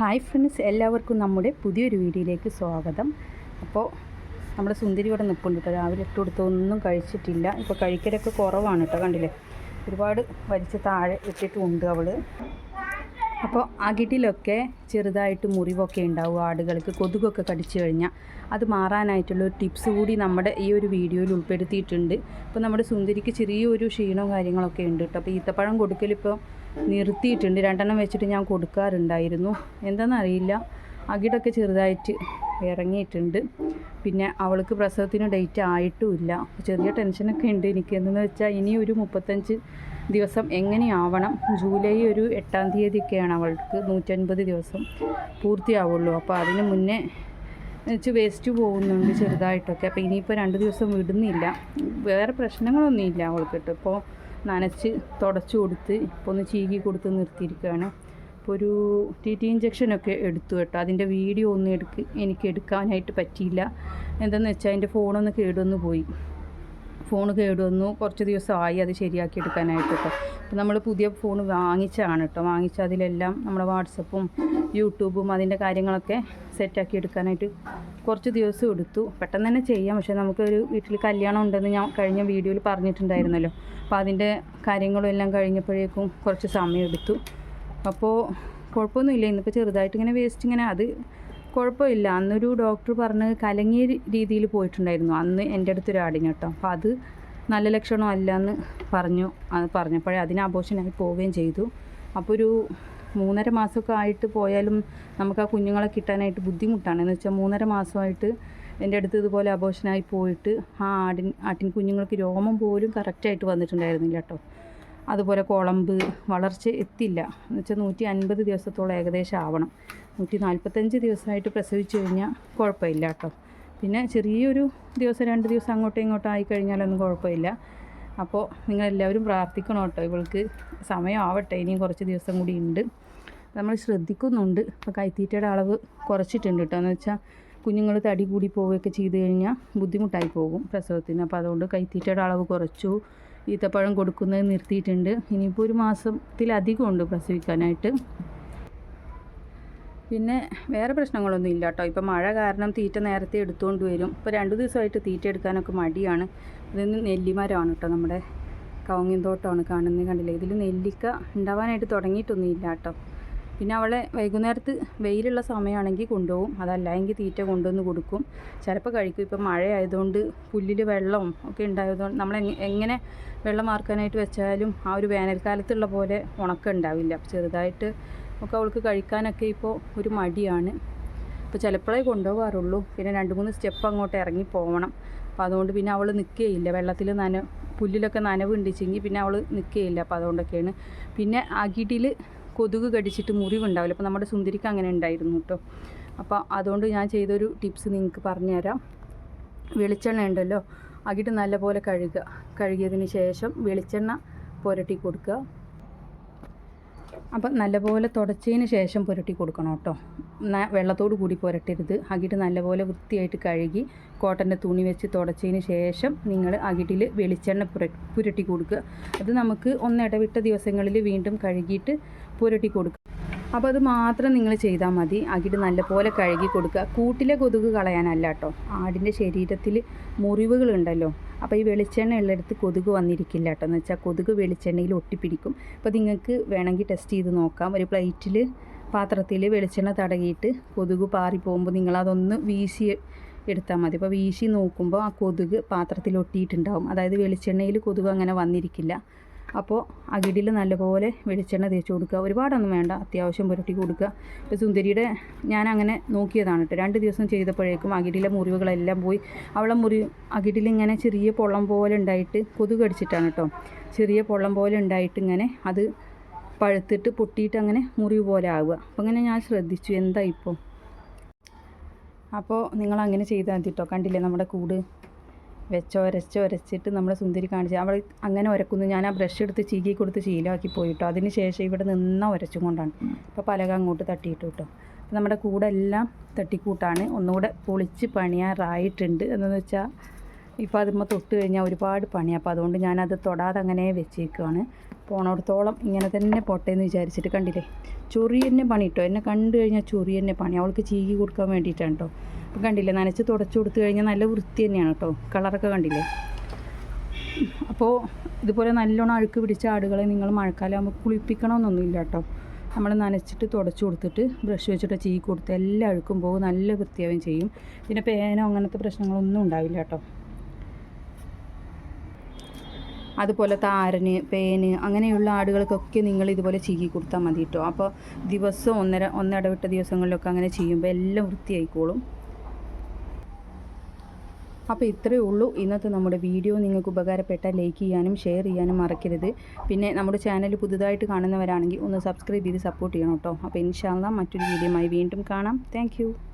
Hi friends എല്ലാവർക്കും നമ്മുടെ പുതിയൊരു വീഡിയോയിലേക്ക് സ്വാഗതം. അപ്പോൾ നമ്മുടെ സുന്ദരി ഇവിടെ നിൽപ്പുണ്ട് കേട്ടോ. രാവിലെ ഇട്ട് കൊടുത്തൊന്നും കഴിച്ചിട്ടില്ല. ഇപ്പോൾ കഴിക്കലൊക്കെ കുറവാണ് കേട്ടോ കണ്ടില്ലേ? ഒരുപാട് വലിച്ച് താഴെ ഇട്ടിട്ടുണ്ട് അവൾ അപ്പോൾ അകിട്ടിലൊക്കെ ചെറുതായിട്ട് മുറിവൊക്കെ ഉണ്ടാവും ആടുകൾക്ക്. കൊതുകൊക്കെ കടിച്ചു കഴിഞ്ഞാൽ അത് മാറാനായിട്ടുള്ള ഒരു ടിപ്സ് കൂടി നമ്മുടെ ഈ ഒരു വീഡിയോയിൽ ഉൾപ്പെടുത്തിയിട്ടുണ്ട്. ഇപ്പോൾ നമ്മുടെ സുന്ദരിക്ക് ചെറിയൊരു ക്ഷീണവും കാര്യങ്ങളൊക്കെ ഉണ്ട് കേട്ടോ. അപ്പോൾ ഈത്തപ്പഴം കൊടുക്കലിപ്പോൾ നിർത്തിയിട്ടുണ്ട്. രണ്ടെണ്ണം വെച്ചിട്ട് ഞാൻ കൊടുക്കാറുണ്ടായിരുന്നു. എന്താണെന്നറിയില്ല അകിടൊക്കെ ചെറുതായിട്ട് ഇറങ്ങിയിട്ടുണ്ട്. പിന്നെ അവൾക്ക് പ്രസവത്തിന് ഡേറ്റ് ആയിട്ടുമില്ല. ചെറിയ ടെൻഷനൊക്കെ ഉണ്ട്. എനിക്ക് എന്തെന്ന് വെച്ചാൽ ഇനി ഒരു മുപ്പത്തഞ്ച് ദിവസം എങ്ങനെയാവണം? ജൂലൈ ഒരു എട്ടാം തീയതിയൊക്കെയാണ് അവൾക്ക്. നൂറ്റൻപത് ദിവസം പൂർത്തിയാവുള്ളൂ. അപ്പോൾ അതിന് മുന്നേ വെച്ച് വേസ്റ്റ് പോകുന്നുണ്ട് ചെറുതായിട്ടൊക്കെ. അപ്പോൾ ഇനിയിപ്പോൾ രണ്ട് ദിവസം വിടുന്നില്ല. വേറെ പ്രശ്നങ്ങളൊന്നുമില്ല അവൾക്ക് കേട്ടോ ഇപ്പോൾ നനച്ച് തുടച്ചു കൊടുത്ത് ഇപ്പോൾ ഒന്ന് ചീകി കൊടുത്ത് നിർത്തിയിരിക്കുകയാണ്. ഇപ്പോൾ ഒരു ടി ടി ഇഞ്ചക്ഷനൊക്കെ എടുത്തു കേട്ടോ. അതിന്റെ വീഡിയോ ഒന്നും എടുക്ക് എനിക്ക് എടുക്കാനായിട്ട് പറ്റിയില്ല. എന്താണെന്ന് വെച്ചാൽ എന്റെ ഫോണൊന്ന് കേടുവന്ന് പോയി. ഫോൺ കേടുവന്നു. കുറച്ച് ദിവസമായി അത് ശരിയാക്കി എടുക്കാനായിട്ട് കേട്ടോ. അപ്പോൾ നമ്മൾ പുതിയ ഫോൺ വാങ്ങിച്ചതാണ് കേട്ടോ. വാങ്ങിച്ച അതിലെല്ലാം നമ്മുടെ വാട്സപ്പും യൂട്യൂബും അതിന്റെ കാര്യങ്ങളൊക്കെ സെറ്റാക്കി എടുക്കാനായിട്ട് കുറച്ച് ദിവസം എടുത്തു. പെട്ടെന്ന് തന്നെ ചെയ്യാം. പക്ഷേ നമുക്കൊരു വീട്ടിൽ കല്യാണം ഉണ്ടെന്ന് ഞാൻ കഴിഞ്ഞ വീഡിയോയിൽ പറഞ്ഞിട്ടുണ്ടായിരുന്നല്ലോ. അപ്പോൾ അതിന്റെ കാര്യങ്ങളും എല്ലാം കഴിഞ്ഞപ്പോഴേക്കും കുറച്ച് സമയം എടുത്തു. അപ്പോൾ കുഴപ്പമൊന്നുമില്ല. ഇന്നിപ്പോൾ ചെറുതായിട്ട് ഇങ്ങനെ വേസ്റ്റ് ഇങ്ങനെ അത് കുഴപ്പമില്ല. അന്നൊരു ഡോക്ടർ പറഞ്ഞ് കലങ്ങിയ രീതിയിൽ പോയിട്ടുണ്ടായിരുന്നു. അന്ന് എന്റെ അടുത്തൊരു ആടിന് കേട്ടോ. അപ്പോൾ അത് നല്ല ലക്ഷണം അല്ല എന്ന് പറഞ്ഞു. അത് പറഞ്ഞപ്പോഴേ അതിന് ആഘോഷനായി പോവുകയും ചെയ്തു. അപ്പോൾ ഒരു മൂന്നര മാസമൊക്കെ ആയിട്ട് പോയാലും നമുക്ക് ആ കുഞ്ഞുങ്ങളെ കിട്ടാനായിട്ട് ബുദ്ധിമുട്ടാണ്. എന്ന് വെച്ചാൽ മൂന്നര മാസമായിട്ട് എന്റെ അടുത്ത് ഇതുപോലെ അബോഷനായി പോയിട്ട് ആ ആടിൻ ആട്ടിൻ കുഞ്ഞുങ്ങൾക്ക് രോമം പോലും കറക്റ്റായിട്ട് വന്നിട്ടുണ്ടായിരുന്നില്ല കേട്ടോ. അതുപോലെ കുളമ്പ് വളർച്ച എത്തില്ല. എന്ന് വെച്ചാൽ നൂറ്റി അൻപത് ദിവസത്തോളം ഏകദേശം ആവണം. നൂറ്റി നാൽപ്പത്തഞ്ച് ദിവസമായിട്ട് പ്രസവിച്ചു കഴിഞ്ഞാൽ കുഴപ്പമില്ല കേട്ടോ. പിന്നെ ചെറിയൊരു ദിവസം രണ്ട് ദിവസം അങ്ങോട്ടും ഇങ്ങോട്ടും ആയി കഴിഞ്ഞാലൊന്നും കുഴപ്പമില്ല. അപ്പോൾ നിങ്ങളെല്ലാവരും പ്രാർത്ഥിക്കണം കേട്ടോ. ഇവൾക്ക് സമയമാവട്ടെ ഇനിയും കുറച്ച് ദിവസം കൂടി ഉണ്ട്. നമ്മൾ ശ്രദ്ധിക്കുന്നുണ്ട്. ഇപ്പോൾ കൈത്തീറ്റയുടെ അളവ് കുറച്ചിട്ടുണ്ട് കേട്ടോ. എന്ന് വെച്ചാൽ കുഞ്ഞുങ്ങൾ തടി കൂടി പോവുകയൊക്കെ ചെയ്ത് കഴിഞ്ഞാൽ ബുദ്ധിമുട്ടായി പോകും പ്രസവത്തിന്. അപ്പോൾ അതുകൊണ്ട് കൈത്തീറ്റയുടെ അളവ് കുറച്ചു. ഈത്തപ്പഴം കൊടുക്കുന്നത് നിർത്തിയിട്ടുണ്ട്. ഇനിയിപ്പോൾ ഒരു മാസത്തിലധികം ഉണ്ട് പ്രസവിക്കാനായിട്ട്. പിന്നെ വേറെ പ്രശ്നങ്ങളൊന്നും ഇല്ല കേട്ടോ. ഇപ്പോൾ മഴ കാരണം തീറ്റ നേരത്തെ എടുത്തുകൊണ്ട് വരും. ഇപ്പോൾ രണ്ട് ദിവസമായിട്ട് തീറ്റ എടുക്കാനൊക്കെ മടിയാണ്. ഇതൊന്ന് നെല്ലിമരമാണ് കേട്ടോ നമ്മുടെ കവുങ്ങിൻ തോട്ടമാണ് കാണുന്നത് കണ്ടില്ലേ? ഇതിൽ നെല്ലിക്ക ഉണ്ടാവാനായിട്ട് തുടങ്ങിയിട്ടൊന്നും ഇല്ല കേട്ടോ. പിന്നെ അവളെ വൈകുന്നേരത്ത് വെയിലുള്ള സമയമാണെങ്കിൽ കൊണ്ടുപോകും. അതല്ല എങ്കിൽ തീറ്റ കൊണ്ടുവന്ന് കൊടുക്കും. ചിലപ്പോൾ കഴിക്കും. ഇപ്പം മഴ ആയതുകൊണ്ട് പുല്ലിൽ വെള്ളം ഒക്കെ ഉണ്ടായതുകൊണ്ട് നമ്മൾ എങ്ങനെ വെള്ളം മാർക്കാനായിട്ട് വെച്ചാലും ആ ഒരു വേനൽക്കാലത്തുള്ള പോലെ ഉണക്കം ഉണ്ടാവില്ല. ചെറുതായിട്ട് ഒക്കെ അവൾക്ക് കഴിക്കാനൊക്കെ ഇപ്പോൾ ഒരു മടിയാണ്. അപ്പോൾ ചിലപ്പോഴേ കൊണ്ടുപോകാറുള്ളൂ. പിന്നെ രണ്ട് മൂന്ന് സ്റ്റെപ്പ് അങ്ങോട്ട് ഇറങ്ങി പോകണം അപ്പോൾ അതുകൊണ്ട് പിന്നെ അവൾ നിൽക്കുകയില്ല വെള്ളത്തിൽ നന പുല്ലിലൊക്കെ നനവുണ്ടിച്ചെങ്കിൽ പിന്നെ അവൾ നിൽക്കുകയില്ല അപ്പോൾ അതുകൊണ്ടൊക്കെയാണ്. പിന്നെ അകിടിയിൽ കൊതുക് കടിച്ചിട്ട് മുറിവുണ്ടാവില്ല. അപ്പോൾ നമ്മുടെ സുന്ദരിക്ക് അങ്ങനെ ഉണ്ടായിരുന്നു കേട്ടോ. അപ്പോൾ അതുകൊണ്ട് ഞാൻ ചെയ്തൊരു ടിപ്സ് നിങ്ങൾക്ക് പറഞ്ഞുതരാം. വെളിച്ചെണ്ണ ഉണ്ടല്ലോ. അകിട് നല്ലപോലെ കഴുകുക. കഴുകിയതിന് ശേഷം വെളിച്ചെണ്ണ പുരട്ടി കൊടുക്കുക. അപ്പം നല്ലപോലെ തുടച്ചതിന് ശേഷം പുരട്ടി കൊടുക്കണം കേട്ടോ. വെള്ളത്തോട് കൂടി പുരട്ടരുത്. അകിട്ട് നല്ലപോലെ വൃത്തിയായിട്ട് കഴുകി കോട്ടന്റെ തുണി വെച്ച് തുടച്ചതിന് ശേഷം നിങ്ങൾ അകിട്ടിൽ വെളിച്ചെണ്ണ പുര പുരട്ടി കൊടുക്കുക. അത് നമുക്ക് ഒന്നിടവിട്ട ദിവസങ്ങളിൽ വീണ്ടും കഴുകിയിട്ട് പുരട്ടി കൊടുക്കുക. അപ്പോൾ അത് മാത്രം നിങ്ങൾ ചെയ്താൽ മതി. അകിട് നല്ലപോലെ കഴുകി കൊടുക്കുക. കൂട്ടിലെ കൊതുക് കളയാനല്ല കേട്ടോ. ആടിന്റെ ശരീരത്തിൽ മുറിവുകളുണ്ടല്ലോ. അപ്പോൾ ഈ വെളിച്ചെണ്ണ ഉള്ളിടത്ത് കൊതുക് വന്നിരിക്കില്ല കേട്ടോ. എന്ന് വെച്ചാൽ കൊതുക് വെളിച്ചെണ്ണയിൽ ഒട്ടിപ്പിടിക്കും. അപ്പോൾ നിങ്ങൾക്ക് വേണമെങ്കിൽ ടെസ്റ്റ് ചെയ്ത് നോക്കാം. ഒരു പ്ലേറ്റിൽ പാത്രത്തിൽ വെളിച്ചെണ്ണ തടകിയിട്ട് കൊതുക് പാറി പോകുമ്പോൾ നിങ്ങളതൊന്ന് വീശി എടുത്താൽ മതി. അപ്പോൾ വീശി നോക്കുമ്പോൾ ആ കൊതുക് പാത്രത്തിൽ ഒട്ടിയിട്ടുണ്ടാവും. അതായത് വെളിച്ചെണ്ണയിൽ കൊതുക് അങ്ങനെ വന്നിരിക്കില്ല. അപ്പോൾ അകിടിൽ നല്ലപോലെ വെളിച്ചെണ്ണ തേച്ച് കൊടുക്കുക. ഒരുപാടൊന്നും വേണ്ട അത്യാവശ്യം പുരട്ടി കൊടുക്കുക. ഇപ്പോൾ സുന്ദരിയുടെ ഞാൻ അങ്ങനെ നോക്കിയതാണ് കേട്ടോ. രണ്ട് ദിവസം ചെയ്തപ്പോഴേക്കും അകിടിലെ മുറിവുകളെല്ലാം പോയി. അവളെ മുറി അകിടിൽ ഇങ്ങനെ ചെറിയ പൊള്ളം പോലെ ഉണ്ടായിട്ട് കൊതുക് അടിച്ചിട്ടാണ് കേട്ടോ. ചെറിയ പൊള്ളം പോലെ ഉണ്ടായിട്ട് ഇങ്ങനെ അത് പഴുത്തിട്ട് പൊട്ടിയിട്ട് അങ്ങനെ മുറിവ് പോലെ ആവുക. അപ്പോൾ അങ്ങനെ ഞാൻ ശ്രദ്ധിച്ചു. എന്താ ഇപ്പോൾ? അപ്പോൾ നിങ്ങൾ അങ്ങനെ ചെയ്താൽ മതി കേട്ടോ. കണ്ടില്ലേ നമ്മുടെ കൂട്? വെച്ചൊരച്ച് ഒരച്ചിട്ട് നമ്മൾ സുന്ദരി കാണിച്ച് അവൾ അങ്ങനെ ഉരക്കുന്നു ഞാൻ ആ ബ്രഷ് എടുത്ത് ചീകി കൊടുത്ത് ശീലമാക്കി പോയിട്ടോ. അതിന് ശേഷം ഇവിടെ നിന്ന ഉരച്ചും കൊണ്ടാണ്. ഇപ്പോൾ പലക അങ്ങോട്ട് തട്ടിയിട്ടു കേട്ടോ അപ്പോൾ നമ്മുടെ കൂടെല്ലാം തട്ടിക്കൂട്ടാണ്. ഒന്നുകൂടെ പൊളിച്ച് പണിയാറായിട്ടുണ്ട്. എന്താണെന്ന് വെച്ചാൽ ഇപ്പോൾ അതിന്മേൽ തൊട്ട് കഴിഞ്ഞാൽ ഒരുപാട് പണി അപ്പോൾ അതുകൊണ്ട് ഞാനത് തൊടാതെ അങ്ങനെ വെച്ചേക്കുവാണ്. പോണോടത്തോളം ഇങ്ങനെ തന്നെ പോട്ടെ എന്ന് വിചാരിച്ചിട്ട് കണ്ടില്ലേ? ചൊറി തന്നെ പണി കേട്ടോ എന്നെ കണ്ടു കഴിഞ്ഞാൽ ചൊറി തന്നെ പണി. അവൾക്ക് ചീകി കൊടുക്കാൻ വേണ്ടിയിട്ടാണ് കേട്ടോ അപ്പം കണ്ടില്ലേ? നനച്ച് തുടച്ച് കൊടുത്തു കഴിഞ്ഞാൽ നല്ല വൃത്തി തന്നെയാണ് കേട്ടോ കളറൊക്കെ കണ്ടില്ലേ? അപ്പോൾ ഇതുപോലെ നല്ലോണം അഴുക്ക് പിടിച്ച ആടുകളെ നിങ്ങൾ മഴക്കാലമാകുമ്പോൾ കുളിപ്പിക്കണമെന്നൊന്നുമില്ല കേട്ടോ നമ്മൾ നനച്ചിട്ട് തുടച്ച് കൊടുത്തിട്ട് ബ്രഷ് വെച്ചിട്ട് ചീ കൊടുത്ത് എല്ലാ അഴുക്കും പോകും. നല്ല വൃത്തിയാവുകയും ചെയ്യും. പിന്നെ പേനോ അങ്ങനത്തെ പ്രശ്നങ്ങളൊന്നും ഉണ്ടാവില്ല കേട്ടോ അതുപോലെ താരന് പേന് അങ്ങനെയുള്ള ആടുകൾക്കൊക്കെ നിങ്ങൾ ഇതുപോലെ ചീകി കൊടുത്താൽ മതി കേട്ടോ അപ്പോൾ ദിവസം ഒന്നര ഒന്നിടവിട്ട ദിവസങ്ങളിലൊക്കെ അങ്ങനെ ചെയ്യുമ്പോൾ എല്ലാം വൃത്തിയായിക്കോളും. അപ്പോൾ ഇത്രയേ ഉള്ളൂ. ഇന്നത്തെ നമ്മുടെ വീഡിയോ നിങ്ങൾക്ക് ഉപകാരപ്പെട്ടാൽ ലൈക്ക് ചെയ്യാനും ഷെയർ ചെയ്യാനും മറക്കരുത്. പിന്നെ നമ്മുടെ ചാനൽ പുതുതായിട്ട് കാണുന്നവരാണെങ്കിൽ ഒന്ന് സബ്സ്ക്രൈബ് ചെയ്ത് സപ്പോർട്ട് ചെയ്യണം കേട്ടോ അപ്പോൾ ഇൻഷാല്ല മറ്റൊരു വീഡിയോയുമായി വീണ്ടും കാണാം. താങ്ക്